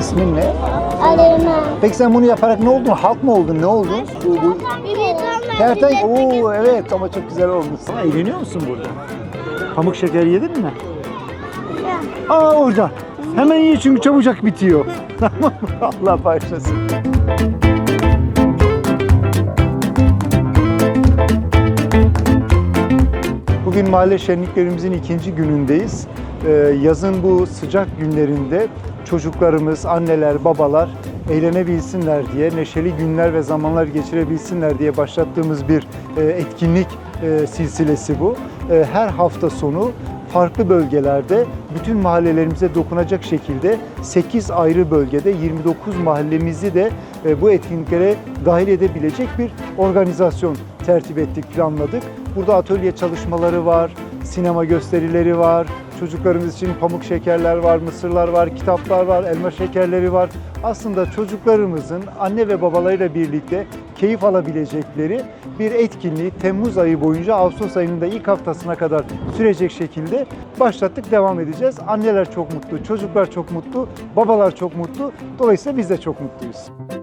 İsmin ne? Aleyna. Peki sen bunu yaparak ne oldun? Halk mı oldun? Ne oldun? Kerten... Oo evet ama çok güzel olmuş. Ama eğleniyor musun burada? Pamuk şeker yedin mi? Aa orada. Hemen ye çünkü çabucak bitiyor. Allah başlasın. Bugün mahalle şenliklerimizin ikinci günündeyiz. Ee, yazın bu sıcak günlerinde çocuklarımız, anneler, babalar eğlenebilsinler diye, neşeli günler ve zamanlar geçirebilsinler diye başlattığımız bir e, etkinlik e, silsilesi bu. E, Her hafta sonu farklı bölgelerde bütün mahallelerimize dokunacak şekilde 8 ayrı bölgede 29 mahallemizi de e, bu etkinliklere dahil edebilecek bir organizasyon tertip ettik, planladık. Burada atölye çalışmaları var, sinema gösterileri var, çocuklarımız için pamuk şekerler var, mısırlar var, kitaplar var, elma şekerleri var. Aslında çocuklarımızın anne ve babalarıyla birlikte keyif alabilecekleri bir etkinliği Temmuz ayı boyunca Ağustos ayının da ilk haftasına kadar sürecek şekilde başlattık, devam edeceğiz. Anneler çok mutlu, çocuklar çok mutlu, babalar çok mutlu. Dolayısıyla biz de çok mutluyuz.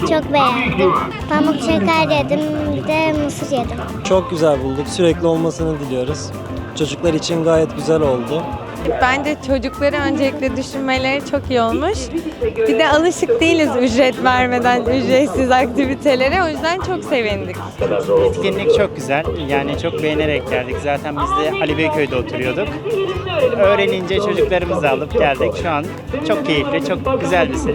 Çok beğendim. Pamuk şeker yedim, bir de mısır yedim. Çok güzel bulduk. Sürekli olmasını diliyoruz. Çocuklar için gayet güzel oldu. Bence çocukları öncelikle düşünmeleri çok iyi olmuş. Bir de alışık değiliz ücret vermeden ücretsiz aktivitelere. O yüzden çok sevindik. Etkinlik çok güzel. Yani çok beğenerek geldik. Zaten biz de Ali Beyköy'de oturuyorduk. Öğrenince çocuklarımızı alıp geldik. Şu an çok keyifli, çok güzel bir şey.